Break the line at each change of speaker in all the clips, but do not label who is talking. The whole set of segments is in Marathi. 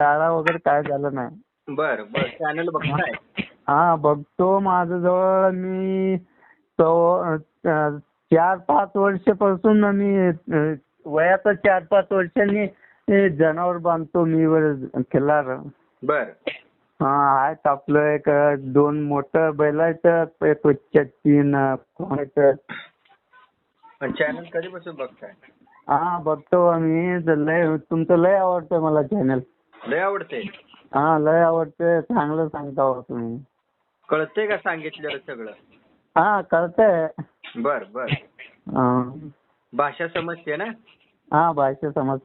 शाळा वगैरे काय झालं नाही.
बर बर. चॅनल बघताय
हा बघतो. माझं जवळ मी अ, चार पाच वर्षापासून मी अ, वयाचं चार पाच वर्षांनी जनावर बांधतो. मी वर खिल्लार.
बर.
हा आहेत आपलं एक अ, दोन मोठं बैल आहेत. एक तीन अ,
चॅनल कधीपासून बघताय?
हा बघतो आम्ही. तर लय तुमचं लय आवडतं मला चॅनल
लय आवडते.
हा लय आवडतं. चांगलं सांगता हो तुम्ही.
कळतंय का सांगितलेलं सगळं?
हा कळतंय.
बर बर.
हा.
भाषा समजते ना?
हा भाषा समज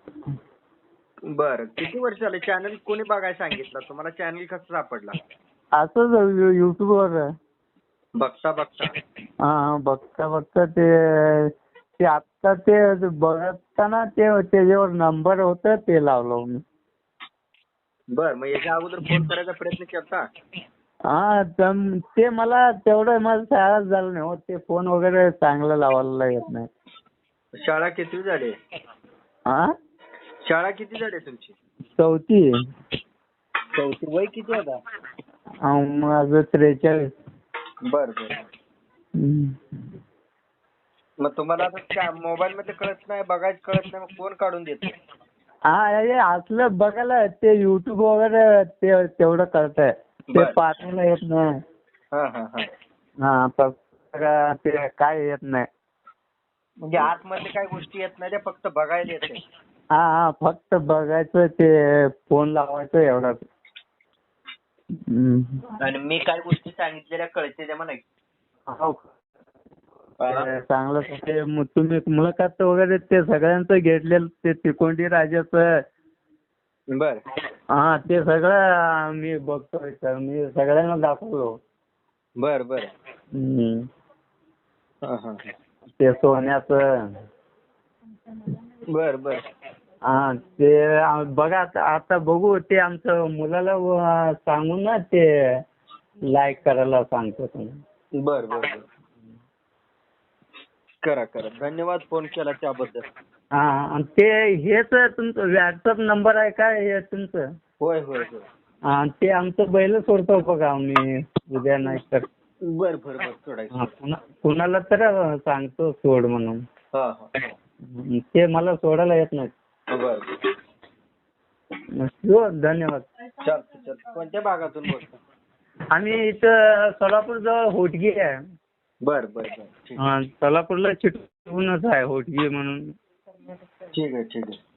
बर. किती वर्ष झाले? चॅनल कोणी बघायला सांगितलं? तुम्हाला चॅनल कसं सापडला?
असंच युट्यूब वर.
बघता बघता.
हा बघता बघता ते ते आता ते बघताना ते त्याच्यावर नंबर होत ते लावलो मी.
बर मग याच्या अगोदर फोन करायचा प्रयत्न केला
हा तम- ते मला तेवढं माझं शाळा झालं नाही हो ते फोन वगैरे चांगलं लावायला येत नाही.
शाळा किती झाली?
हा
शाळा किती झाली तुमची?
चौथी.
चौथी वय किती आता?
हा, माझं त्रेचाळीस.
बर बर.
हम्म.
मग तुम्हाला आता मोबाईल मध्ये कळत नाही बघायचं कळत नाही मग फोन काढून देतो.
हा हे असलं बघायला ते युट्यूब वगैरे ते तेवढं कळतंय ते
बरं.
पाठायला येत नाही.
हा हा हा.
हा फक्त ते काय येत नाही.
म्हणजे आतमध्ये काही गोष्टी येत नाही त्या फक्त बघायला येते
हा हा फक्त बघायचं ते फोन लावायचं एवढंच. हम्म.
आणि मी काय गोष्टी सांगितलेल्या कळते त्या म्हणा
हो. चांगलं ते तुम्ही मुलाखत वगैरे ते सगळ्यांचं घेतलेलं ते तिकोंडी राजाचं.
बर.
हा ते सगळं मी बघतोय सर मी सगळ्यांना दाखवलो.
बर बर.
ते सोन्याचं.
बर बर.
हा ते बघा आता बघू ते आमचं मुलाला सांगू ना ते लाईक करायला सांगतो तुम्ही.
बर बर बर. करा करा. धन्यवाद फोन केला त्याबद्दल.
हा आणि ते हेच तुमचं व्हॉट्सअप नंबर आहे का हे तुमचं?
होय होय होय.
हा ते आमचं बैल सोडतो बघा आम्ही उद्या नाही तर.
बर बर बर सोडायचं.
हा, कुणा- कुणाला तर सांगतो सोड म्हणून.
हा हा
ते मला सोडायला येत नाही
बर
हो, धन्यवाद.
चालतं चालतं कोणत्या भागातून बोलता?
आम्ही इथं सोलापूर जवळ होटगी आहे.
बर बर बर. ठीक
हा, सोलापूरला चिटकूनच आहे होटगी म्हणून.
ठीक आहे ठीक आहे.